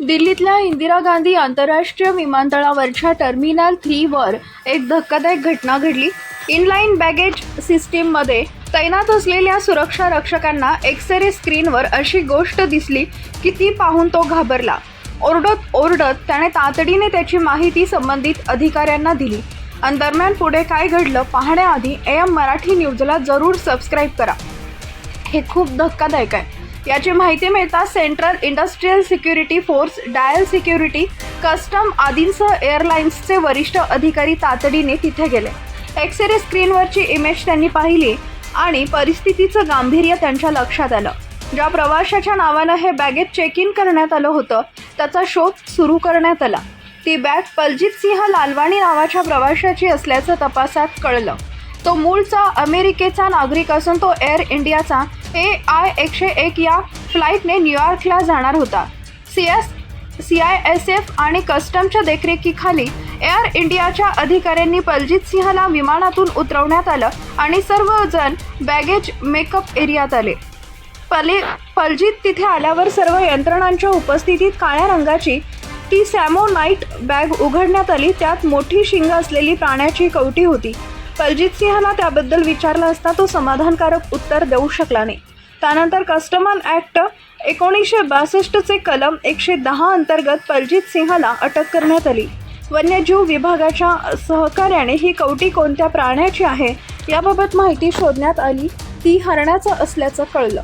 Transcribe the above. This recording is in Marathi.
दिल्लीतल्या इंदिरा गांधी आंतरराष्ट्रीय विमानतळावरच्या टर्मिनल थ्रीवर एक धक्कादायक घटना घडली. इनलाईन बॅगेज सिस्टीममध्ये तैनात असलेल्या सुरक्षा रक्षकांना एक्सरे स्क्रीनवर अशी गोष्ट दिसली की ती पाहून तो घाबरला. ओरडत ओरडत त्याने तातडीने त्याची माहिती संबंधित अधिकाऱ्यांना दिली. आणि दरम्यान पुढे काय घडलं पाहण्याआधी एम मराठी न्यूजला जरूर सबस्क्राईब करा. हे खूप धक्कादायक आहे. याची माहिती मिळताच central industrial security force DIAL security custom आदींसह एअरलाइन्सचे वरिष्ठ अधिकारी तातडीने तिथे गेले. एक्सरे स्क्रीनवरची इमेज त्यांनी पाहिली आणि परिस्थितीचं गांभीर्य त्यांच्या लक्षात आलं. ज्या प्रवाशाच्या नावानं हे बॅगेत चेक इन करण्यात आलं होतं त्याचा शोध सुरू करण्यात आला. ती बॅग पलजित सिंह लालवाणी नावाच्या प्रवाशाची असल्याचं तपासात कळलं. तो मूळचा अमेरिकेचा नागरिक असून तो एअर इंडियाचा ए आय एकशे एक या फ्लाईटने न्यूयॉर्कला जाणार होता. C S C I S F आणि कस्टमच्या देखरेखीखाली एअर इंडियाच्या अधिकाऱ्यांनी बलजित सिंहला विमानातून उतरवण्यात आलं आणि सर्वजण बॅगेज मेकअप एरियात आले. पले पलजीत तिथे आल्यावर सर्व यंत्रणांच्या उपस्थितीत काळ्या रंगाची ती सॅमो नाईट बॅग उघडण्यात आली. त्यात मोठी शिंग असलेली प्राण्याची कवटी होती. पलजीत सिंहला त्याबद्दल विचारलं असता तो समाधानकारक उत्तर देऊ शकला नाही. त्यानंतर कस्टमर ॲक्ट एकोणीसशे बासष्टचे कलम एकशे दहा अंतर्गत पलजीत सिंहला अटक करण्यात आली. वन्यजीव विभागाच्या सहकार्याने ही कवटी कोणत्या प्राण्याची आहे याबाबत माहिती शोधण्यात आली. ती हरणाचं असल्याचं कळलं.